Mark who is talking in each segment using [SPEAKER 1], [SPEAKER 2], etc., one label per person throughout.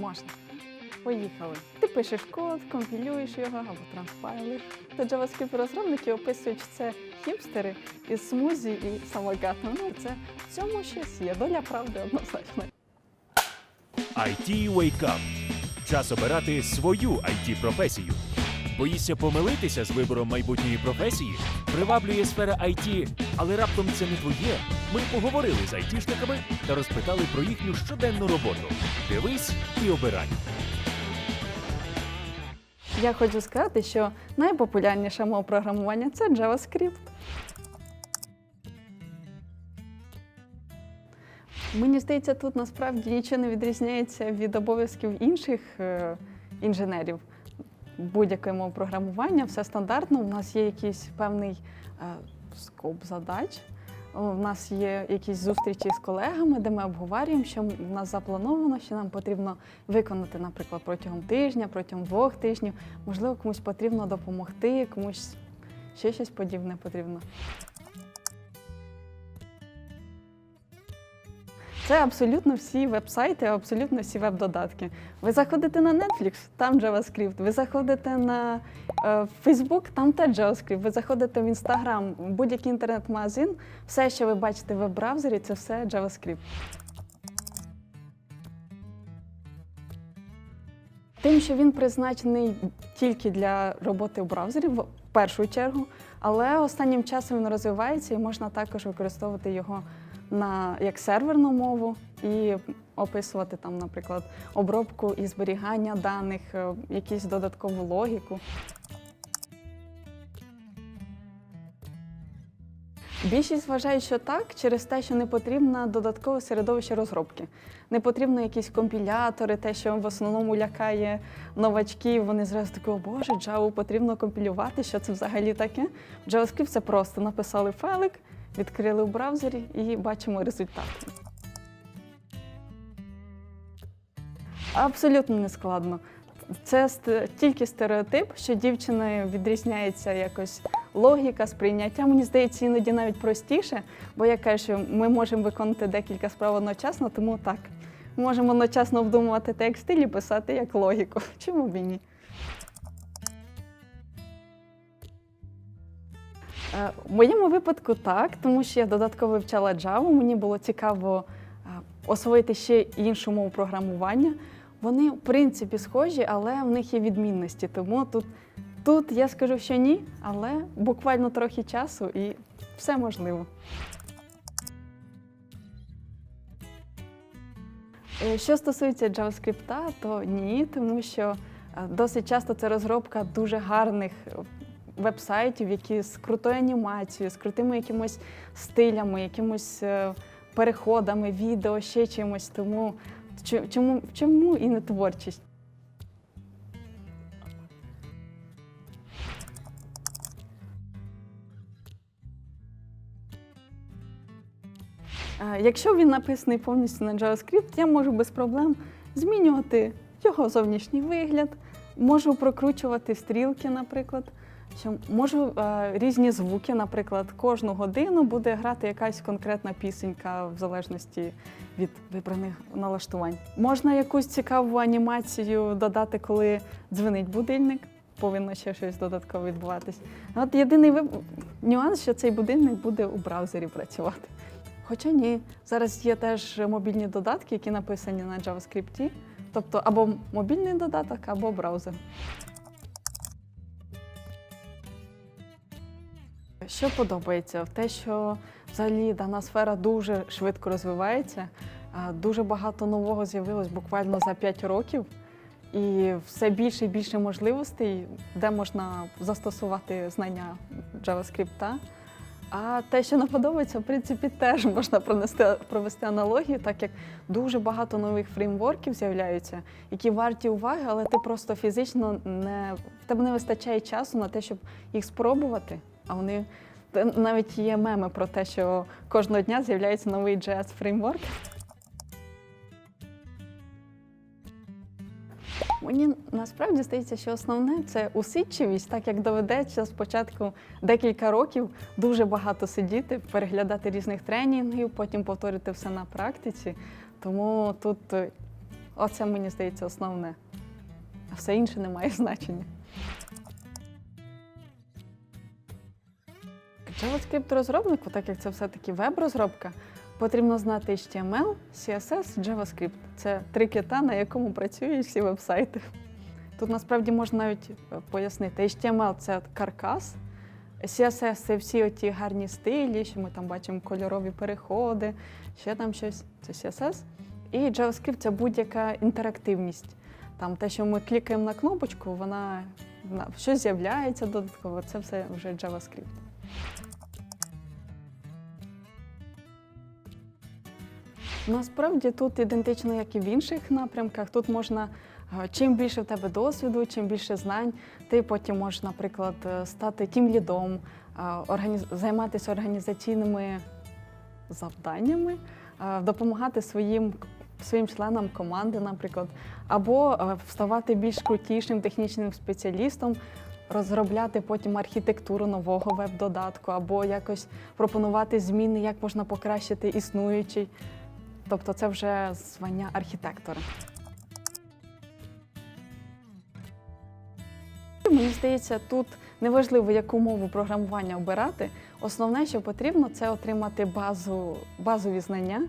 [SPEAKER 1] Можна. Поїхали. Ти пишеш код, компілюєш його або транспайлиш. Та JavaScript розробники описують, це хіпстери із смузі і самокатом. Ну, це в цьому щось є. Доля правди однозначно.
[SPEAKER 2] IT Wake Up. Час обирати свою it професію. Боїшся помилитися з вибором майбутньої професії? Приваблює сфера IT, але раптом це не твоє. Ми поговорили з айтішниками та розпитали про їхню щоденну роботу. Дивись і обирай.
[SPEAKER 1] Я хочу сказати, що найпопулярніша мова програмування це JavaScript. Мені здається, тут насправді нічого не відрізняється від обов'язків інших е, інженерів будь-якої мови програмування. Все стандартно. У нас є якийсь певний е, скоп задач. У нас є якісь зустрічі з колегами, де ми обговорюємо, що в нас заплановано, що нам потрібно виконати, наприклад, протягом тижня, протягом двох тижнів. Можливо, комусь потрібно допомогти, комусь ще щось подібне потрібно. Це абсолютно всі веб-сайти, абсолютно всі веб-додатки. Ви заходите на Netflix, там JavaScript. Ви заходите на е, Facebook, там теж JavaScript. Ви заходите в Instagram, будь-який інтернет-магазин, все, що ви бачите в веб-браузері, це все JavaScript. Тим, що він призначений тільки для роботи в браузері, в першу чергу, але останнім часом він розвивається і можна також використовувати його на як серверну мову і описувати там, наприклад, обробку і зберігання даних, е, якусь додаткову логіку. Більшість вважають, що так, через те, що не потрібно додаткове середовище розробки. Не потрібно якісь компілятори, те, що в основному лякає новачків. Вони зразу такі, о Боже, Java потрібно компілювати. Що це взагалі таке? JavaScript це просто написали файлик, відкрили в браузері і бачимо результат. Абсолютно не складно. Це тільки стереотип, що дівчина відрізняється якось логіка, сприйняття. Мені здається, іноді навіть простіше, бо я кажу, що ми можемо виконати декілька справ одночасно, тому так. Можемо одночасно обдумувати текст і писати як логіку. Чому б і ні? В моєму випадку так, тому що я додатково вивчала Java, мені було цікаво е, освоїти ще іншу мову програмування. Вони, в принципі, схожі, але в них є відмінності. Тому тут, тут я скажу, що ні, але буквально трохи часу і все можливо. Е, Що стосується JavaScript, то ні, тому що е, досить часто це розробка дуже гарних е, веб-сайтів, які з крутою анімацією, з крутими якимось стилями, якимось е, переходами, відео, ще чимось. Тому чо- чому, чому і не творчість? Е, Якщо він написаний повністю на JavaScript, я можу без проблем змінювати його зовнішній вигляд, можу прокручувати стрілки, наприклад. Що можу е, різні звуки, наприклад, кожну годину буде грати якась конкретна пісенька в залежності від вибраних налаштувань. Можна якусь цікаву анімацію додати, коли дзвонить будильник. Повинно ще щось додатково відбуватись. От єдиний виб... нюанс, що цей будильник буде у браузері працювати. Хоча ні, зараз є теж мобільні додатки, які написані на JavaScript, тобто або мобільний додаток, або браузер. Що подобається? В Те, що взагалі дана сфера дуже швидко розвивається, дуже багато нового з'явилось буквально за 5 років, і все більше і більше можливостей, де можна застосувати знання JavaScript. А те, що не подобається, в принципі, теж можна пронести, провести аналогію, так як дуже багато нових фреймворків з'являються, які варті уваги, але ти просто фізично не в тебе не вистачає часу на те, щоб їх спробувати. А вони навіть є меми про те, що кожного дня з'являється новий JS фреймворк. Мені насправді здається, що основне це усидчивість, так як доведеться спочатку декілька років дуже багато сидіти, переглядати різних тренінгів, потім повторити все на практиці. Тому тут е, Оце мені здається основне. А все інше не має значення. JavaScript розробнику, так як це все-таки веб-розробка, потрібно знати HTML, CSS, JavaScript. Це три кита, на якому працюють всі веб-сайти. Тут насправді можна навіть е, пояснити. HTML це каркас, CSS це всі оті гарні стилі, що ми там бачимо кольорові переходи, ще там щось. Це CSS. І JavaScript це будь-яка інтерактивність. Там те, що ми клікаємо на кнопочку, вона щось з'являється додатково. Це все вже JavaScript. Насправді тут ідентично, як і в інших напрямках. Тут можна, е, чим більше в тебе досвіду, чим більше знань, ти потім можеш, наприклад, е, стати тім-лідом, е, організ- займатися організаційними завданнями, допомагати своїм, своїм членам команди, наприклад, або ставати більш крутішим технічним спеціалістом, розробляти потім архітектуру нового веб-додатку, або якось пропонувати зміни, як можна покращити існуючий. Тобто це вже звання архітектора. Мені здається, тут неважливо, яку мову програмування обирати. Основне, що потрібно, це отримати базу, базові знання,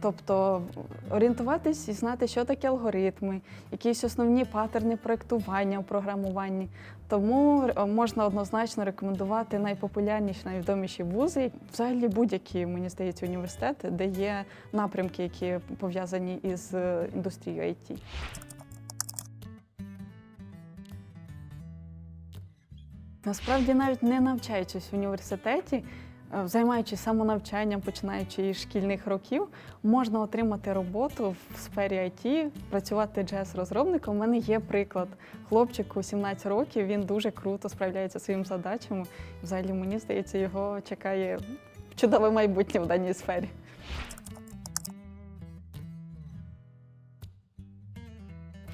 [SPEAKER 1] тобто орієнтуватись і знати, що таке алгоритми, якісь основні патерни проєктування у програмуванні. Тому е, можна однозначно рекомендувати найпопулярніші, найвідоміші вузи, взагалі будь-які, мені здається, університети, де є напрямки, які пов'язані із е, індустрією IT. Насправді, навіть не навчаючись в університеті, займаючись самонавчанням, починаючи із шкільних років, можна отримати роботу в сфері IT, працювати джес-розробником. У мене є приклад. Хлопчику 17 років, він дуже круто справляється своїми задачами. Взагалі, мені здається, його чекає чудове майбутнє в даній сфері.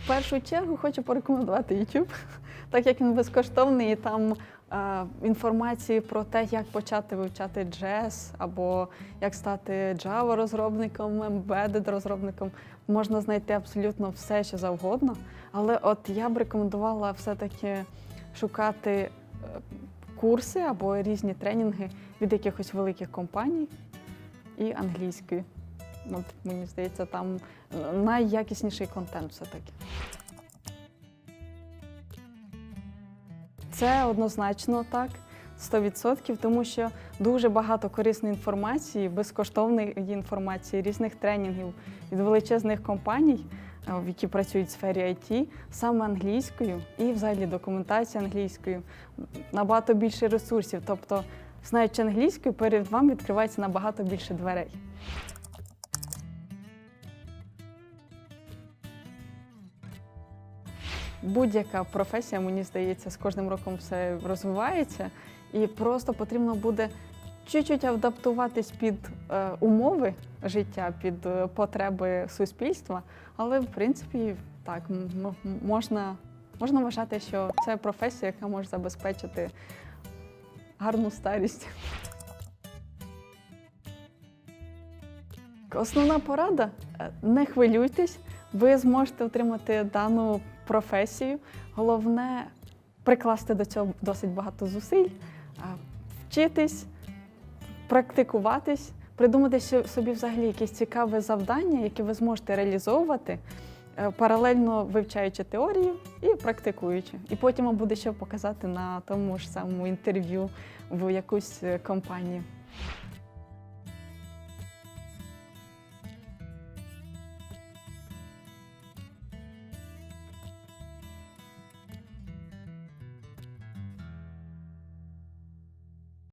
[SPEAKER 1] В першу чергу хочу порекомендувати YouTube, так як він безкоштовний і там е, інформації про те, як почати вивчати джез або як стати Java розробником, embedded розробником, можна знайти абсолютно все, що завгодно. Але от я б рекомендувала все-таки шукати е, курси або різні тренінги від якихось великих компаній і англійської. От, мені здається, там е, найякісніший контент все-таки. Це однозначно так, 100%, тому що дуже багато корисної інформації, безкоштовної інформації, різних тренінгів від величезних компаній, е, які працюють в сфері IT, саме англійською і взагалі документація англійською, набагато більше ресурсів. Тобто, знаючи англійською, перед вами відкривається набагато більше дверей. Будь-яка професія, мені здається, з кожним роком все розвивається, і просто потрібно буде чуть-чуть адаптуватись під е, умови життя, під е, потреби суспільства. Але в принципі, так можна, можна вважати, що це професія, яка може забезпечити гарну старість. Основна порада е, не хвилюйтесь, ви зможете отримати дану професію. Головне прикласти до цього досить багато зусиль, вчитись, практикуватись, придумати собі взагалі якесь цікаве завдання, яке ви зможете реалізовувати, е, паралельно вивчаючи теорію і практикуючи. І потім буде що показати на тому ж самому інтерв'ю в якусь е, компанію.